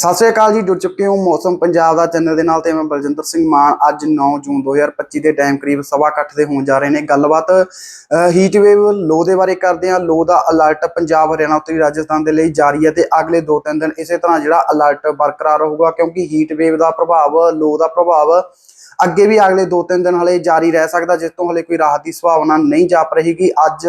ਸਤਿ ਸ਼੍ਰੀ ਅਕਾਲ ਜੀ, ਜੁੜ ਚੁੱਕੇ ਹੋ ਮੌਸਮ ਪੰਜਾਬ ਦਾ ਚੈਨਲ ਦੇ ਨਾਲ ਤੇ ਮੈਂ ਬਲਜਿੰਦਰ ਸਿੰਘ ਮਾਨ। ਅੱਜ 9 ਜੂਨ 2025 ਦੇ ਟਾਈਮ ਕਰੀਬ ਸਵਾ ਅੱਠ ਦੇ ਹੋਣ ਜਾ ਰਹੇ ਨੇ। ਗੱਲਬਾਤ ਹੀਟ ਵੇਵ ਲੋ ਦੇ ਬਾਰੇ ਕਰਦੇ ਹਾਂ। ਲੋ ਦਾ ਅਲਰਟ ਪੰਜਾਬ, ਹਰਿਆਣਾ ਉੱਤਰੀ ਰਾਜਸਥਾਨ ਦੇ ਲਈ ਜਾਰੀ ਹੈ ਤੇ ਅਗਲੇ 2-3 ਦਿਨ ਇਸੇ ਤਰ੍ਹਾਂ ਜਿਹੜਾ ਅਲਰਟ ਬਰਕਰਾਰ ਰਹੂਗਾ, ਕਿਉਂਕਿ ਹੀਟ ਵੇਵ ਦਾ ਪ੍ਰਭਾਵ, ਲੋ ਦਾ ਪ੍ਰਭਾਵ ਅੱਗੇ ਵੀ ਅਗਲੇ 2-3 ਦਿਨ ਹਲੇ ਜਾਰੀ ਰਹਿ ਸਕਦਾ, ਜਿਸ ਤੋਂ ਹਲੇ ਕੋਈ ਰਾਹਤ ਦੀ ਸੰਭਾਵਨਾ ਨਹੀਂ ਜਾਪ ਰਹੀ ਅੱਜ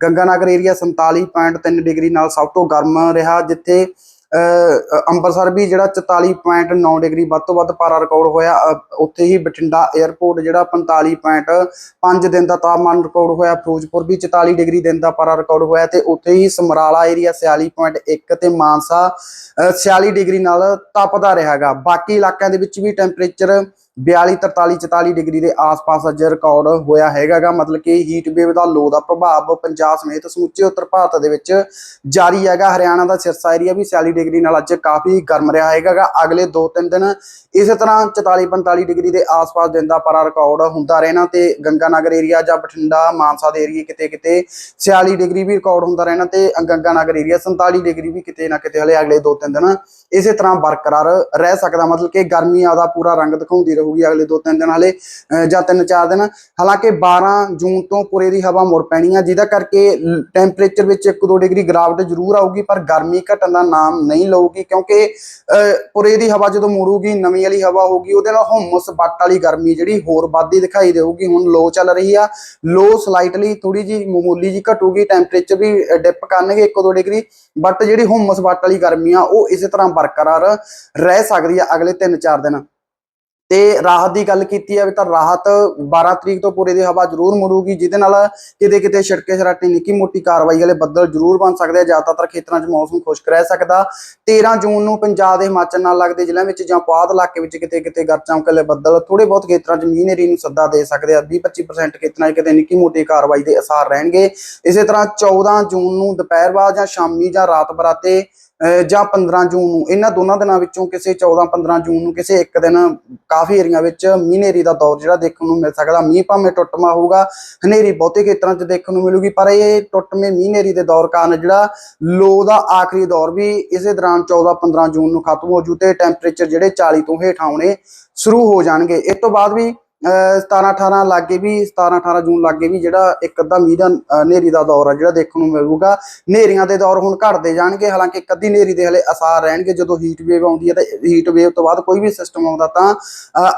ਗੰਗਾਨਗਰ ਏਰੀਆ 47.3 ਡਿਗਰੀ ਨਾਲ ਸਭ ਤੋਂ ਗਰਮ ਰਿਹਾ, ਜਿੱਥੇ ਅੰਮ੍ਰਿਤਸਰ ਵੀ ਜਿਹੜਾ 44.9 ਡਿਗਰੀ ਵੱਧ ਤੋਂ ਵੱਧ ਪਾਰਾ ਰਿਕਾਰਡ ਹੋਇਆ। ਉੱਥੇ ਹੀ ਬਠਿੰਡਾ 에ਅਰਪੋਰਟ ਜਿਹੜਾ 45.5 ਦਿਨ ਦਾ ਤਾਪਮਾਨ ਰਿਕਾਰਡ ਹੋਇਆ। ਫਿਰੋਜ਼ਪੁਰ ਵੀ 44 ਡਿਗਰੀ ਦਿਨ ਦਾ ਪਾਰਾ ਰਿਕਾਰਡ ਹੋਇਆ ਤੇ ਉੱਥੇ ਹੀ ਸਮਰਾਲਾ ਏਰੀਆ 46.1 ਤੇ ਮਾਨਸਾ, ਅਹ 46 ਡਿਗਰੀ ਨਾਲ ਤਪਦਾ ਰਿਹਾਗਾ ਬਾਕੀ ਇਲਾਕਿਆਂ ਦੇ ਵਿੱਚ ਵੀ ਟੈਂਪਰੇਚਰ 42 43 44 ਡਿਗਰੀ ਦੇ ਆਸ-ਪਾਸ ਅੱਜ ਰਿਕਾਰਡ ਹੋਇਆ ਹੈਗਾਗਾ। ਮਤਲਬ ਕਿ ਹੀਟ ਵੇਵ ਦਾ ਲੋ ਦਾ ਪ੍ਰਭਾਵ ਪੰਜਾਬ ਸਮੇਤ ਸਮੁੱਚੇ ਉੱਤਰ ਭਾਰਤ ਦੇ ਵਿੱਚ ਜਾਰੀ ਹੈਗਾ। ਹਰਿਆਣਾ ਦਾ ਸਿਰਸਾ ਏਰੀਆ ਵੀ 46 ਡਿਗਰੀ ਨਾਲ ਅੱਜ ਕਾਫੀ ਗਰਮ ਰਿਹਾ ਹੈਗਾਗਾ। ਅਗਲੇ 2-3 ਦਿਨ ਇਸੇ ਤਰ੍ਹਾਂ 44-45 ਡਿਗਰੀ ਦੇ ਆਸ-ਪਾਸ ਦਿਨ ਦਾ ਪਾਰਾ ਰਿਕਾਰਡ ਹੁੰਦਾ ਰਹਿਣਾ ਤੇ ਗੰਗਾਨਗਰ ਏਰੀਆ ਜਾਂ ਬਠਿੰਡਾ, ਮਾਨਸਾ ਦੇ ਏਰੀਏ ਕਿਤੇ ਕਿਤੇ 46 ਡਿਗਰੀ ਵੀ ਰਿਕਾਰਡ ਹੁੰਦਾ ਰਹਿਣਾ ਤੇ ਗੰਗਾਨਗਰ ਏਰੀਆ 47 ਡਿਗਰੀ ਵੀ ਕਿਤੇ ਨਾ ਕਿਤੇ ਹਲੇ ਅਗਲੇ 2-3 ਦਿਨ ਇਸੇ ਤਰ੍ਹਾਂ ਬਰਕਰਾਰ ਰਹਿ ਸਕਦਾ। ਮਤਲਬ ਕਿ ਗਰਮੀ ਆਦਾ ਪੂਰਾ ਰੰਗ ਦਿਖਾਉਂਦੀ ਰਹੂ ਰਹੂਗੀ ਅਗਲੇ 2-3 ਦਿਨ, ਹਲੇ ਜਾਂ 3-4 ਦਿਨ। ਹਾਲਾਂਕਿ 12 ਜੂਨ ਤੋਂ ਪੁਰੇ ਦੀ ਹਵਾ ਮੁੜ ਪੈਣੀ ਆ, ਜਿਹਦਾ ਕਰਕੇ ਟੈਂਪਰੇਚਰ ਵਿੱਚ 1-2 ਡਿਗਰੀ ਗਿਰਾਵਟ ਜ਼ਰੂਰ ਆਊਗੀ, ਪਰ ਗਰਮੀ ਘਟਣ ਦਾ ਨਾਮ ਨਹੀਂ ਲਊਗੀ, ਕਿਉਂਕਿ ਪੁਰੇ ਦੀ ਹਵਾ ਜਦੋਂ ਮੁੜੂਗੀ, ਨਵੀਂ ਵਾਲੀ ਹਵਾ ਹੋਊਗੀ, ਉਹਦੇ ਨਾਲ ਹੁਮਸ ਵੱਟ ਵਾਲੀ ਗਰਮੀ ਜਿਹੜੀ ਹੋਰ ਵੱਧਦੀ ਦਿਖਾਈ ਦੇਊਗੀ। ਹੁਣ ਲੋ ਚੱਲ ਰਹੀ ਆ, ਲੋ ਸਲਾਈਟਲੀ ਥੋੜੀ ਜੀ ਮਾਮੂਲੀ ਜੀ ਘਟੂਗੀ ਟੈਂਪਰੇਚਰ ਵੀ ਡਿਪ ਕਰਨਗੇ 1-2 ਡਿਗਰੀ ਬਟ ਜਿਹੜੀ ਹੁਮਸ ਵੱਟ ਵਾਲੀ ਗਰਮੀ ਆ, ਉਹ ਇਸੇ ਤਰ੍ਹਾਂ ਬਰਕਰਾਰ ਰਹਿ ਸਕਦੀ ਆ ਅਗਲੇ 3-4 ਦਿਨ। ਤੇ ਰਾਹਤ ਦੀ ਗੱਲ ਕੀਤੀ ਜਾਵੇ ਤਾਂ ਰਾਹਤ 12 ਤਰੀਕ ਤੋਂ ਪੂਰੇ ਦੀ ਹਵਾ ਜ਼ਰੂਰ ਮੁੜੂਗੀ, ਜਿਹਦੇ ਨਾਲ ਕਿਤੇ ਕਿਤੇ ਛਿੜਕੇ ਛਰਾਟੇ ਨਿੱਕੀ ਮੋਟੀ ਕਾਰਵਾਈ ਵਾਲੇ ਬੱਦਲ ਜ਼ਰੂਰ ਬਣ ਸਕਦੇ ਆ, ਜ਼ਿਆਦਾਤਰ ਖੇਤਰਾਂ 'ਚ ਮੌਸਮ ਖੁਸ਼ਕ ਰਹਿ ਸਕਦਾ। 13 ਜੂਨ ਨੂੰ ਪੰਜਾਬ ਦੇ ਹਿਮਾਚਲ ਨਾਲ ਲੱਗਦੇ ਜ਼ਿਲ੍ਹਿਆਂ ਵਿੱਚ ਜਾਂ ਪੁਆਧ ਇਲਾਕੇ ਵਿੱਚ ਕਿਤੇ ਕਿਤੇ ਗਰਜ ਵਾਲੇ ਬੱਦਲ ਥੋੜੇ ਬਹੁਤ ਖੇਤਰਾਂ 'ਚ ਮੀਂਹ ਹਨੇਰੀ ਨੂੰ ਸੱਦਾ ਦੇ ਸਕਦੇ ਆ। 20-25% ਖੇਤਰਾਂ 'ਚ ਕਿਤੇ ਨਿੱਕੀ ਮੋਟੀ ਕਾਰਵਾਈ ਦੇ ਅਸਾਰ ਰਹਿਣਗੇ। ਇਸੇ ਤਰ੍ਹਾਂ 14 ਜੂਨ ਨੂੰ ਦੁਪਹਿਰ ਬਾਅਦ ਜਾਂ ਸ਼ਾਮੀ ਜਾਂ ਰਾਤ ਬਰਾਤੇ ਜਾਂ 15 ਜੂਨ ਨੂੰ, ਇਹਨਾਂ ਦੋਨਾਂ ਦਿਨਾਂ ਵਿੱਚੋਂ ਕਿਸੇ 14 15 ਜੂਨ ਨੂੰ ਕਿਸੇ ਇੱਕ ਦਿਨ ਕਾਫੀ ਏਰੀਆ ਵਿੱਚ ਮੀਂਹ ਹਨੇਰੀ ਦਾ ਦੌਰ ਜਿਹੜਾ ਦੇਖਣ ਨੂੰ ਮਿਲ ਸਕਦਾ। ਮੀਂਹ ਭਾਵੇਂ ਟੁੱਟਮਾ ਹੋਊਗਾ, ਹਨੇਰੀ ਬਹੁਤੇ ਖੇਤਰਾਂ 'ਚ ਦੇਖਣ ਨੂੰ ਮਿਲੂਗੀ, ਪਰ ਇਹ ਟੁੱਟਵੇਂ ਮੀਂਹ ਹਨੇਰੀ ਦੇ ਦੌਰ ਕਾਰਨ ਜਿਹੜਾ ਲੋ ਦਾ ਆਖਰੀ ਦੌਰ ਵੀ ਇਸੇ ਦੌਰਾਨ 14 15 ਜੂਨ ਨੂੰ ਖਤਮ ਹੋ ਜੂ ਤੇ ਟੈਂਪਰੇਚਰ ਜਿਹੜੇ 40 ਤੋਂ ਹੇਠ ਆਉਣੇ ਸ਼ੁਰੂ ਹੋ ਜਾਣਗੇ। ਇਸ ਤੋਂ ਬਾਅਦ ਵੀ 17 18 ਲਾਗੇ ਵੀ 17 18 ਜੂਨ ਲਾਗੇ ਵੀ ਜਿਹੜਾ ਇੱਕ ਅੱਧਾ ਮੀਂਹ ਦਾ ਅਹ ਹਨੇਰੀ ਦਾ ਦੌਰ ਆ ਜਿਹੜਾ ਦੇਖਣ ਨੂੰ ਮਿਲੂਗਾ। ਹਨੇਰੀਆਂ ਦੇ ਦੌਰ ਹੁਣ ਘਟਦੇ ਜਾਣਗੇ ਹਾਲਾਂਕਿ ਇੱਕ ਅੱਧੀ ਹਨੇਰੀ ਦੇ ਹਲੇ ਅਸਾਰ ਰਹਿਣਗੇ। ਜਦੋਂ ਹੀਟ ਵੇਵ ਆਉਂਦੀ ਹੈ ਤਾਂ ਹੀਟ ਵੇਵ ਤੋਂ ਬਾਅਦ ਕੋਈ ਵੀ ਸਿਸਟਮ ਆਉਂਦਾ ਤਾਂ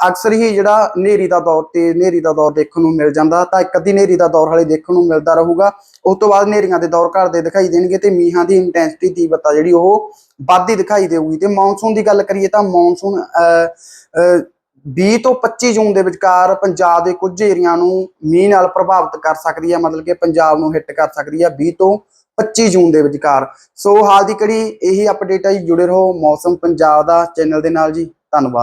ਅਕਸਰ ਹੀ ਜਿਹੜਾ ਹਨੇਰੀ ਦਾ ਦੌਰ ਤੇ ਹਨੇਰੀ ਦਾ ਦੌਰ ਦੇਖਣ ਨੂੰ ਮਿਲ ਜਾਂਦਾ ਤਾਂ ਇੱਕ ਅੱਧੀ ਹਨੇਰੀ ਦਾ ਦੌਰ ਹਲੇ ਦੇਖਣ ਨੂੰ ਮਿਲਦਾ ਰਹੂਗਾ। ਉਸ ਤੋਂ ਬਾਅਦ ਹਨੇਰੀਆਂ ਦੇ ਦੌਰ ਘਟਦੇ ਦਿਖਾਈ ਦੇਣਗੇ ਤੇ ਮੀਂਹਾਂ ਦੀ ਇੰਟੈਂਸਿਟੀ ਤੀਬਰਤਾ ਜਿਹੜੀ ਉਹ ਵੱਧਦੀ ਦਿਖਾਈ ਦੇਊਗੀ। ਤੇ ਮੌਨਸੂਨ ਦੀ ਗੱਲ ਕਰੀਏ ਤਾਂ ਮੌਨਸੂਨ ਅਹ, ਅਹ, 20 ਤੋਂ 25 ਜੂਨ ਦੇ ਵਿਚਕਾਰ ਪੰਜਾਬ ਦੇ ਕੁਝ ਏਰੀਆ ਨੂੰ ਮੀਂਹ ਨਾਲ ਪ੍ਰਭਾਵਿਤ ਕਰ ਸਕਦੀ ਹੈ, ਮਤਲਬ ਕਿ ਪੰਜਾਬ ਨੂੰ ਹਿੱਟ ਕਰ ਸਕਦੀ ਹੈ 20 ਤੋਂ 25 ਜੂਨ ਦੇ ਵਿਚਕਾਰ। ਸੋ ਹਾਲ ਦੀ ਘੜੀ ਇਹੀ ਅਪਡੇਟ ਹੈ ਜੀ, ਜੁੜੇ ਰਹੋ ਮੌਸਮ ਪੰਜਾਬ ਦਾ। ਚੈਨਲ ਦੇ ਨਾਲ ਜੀ, ਧੰਨਵਾਦ।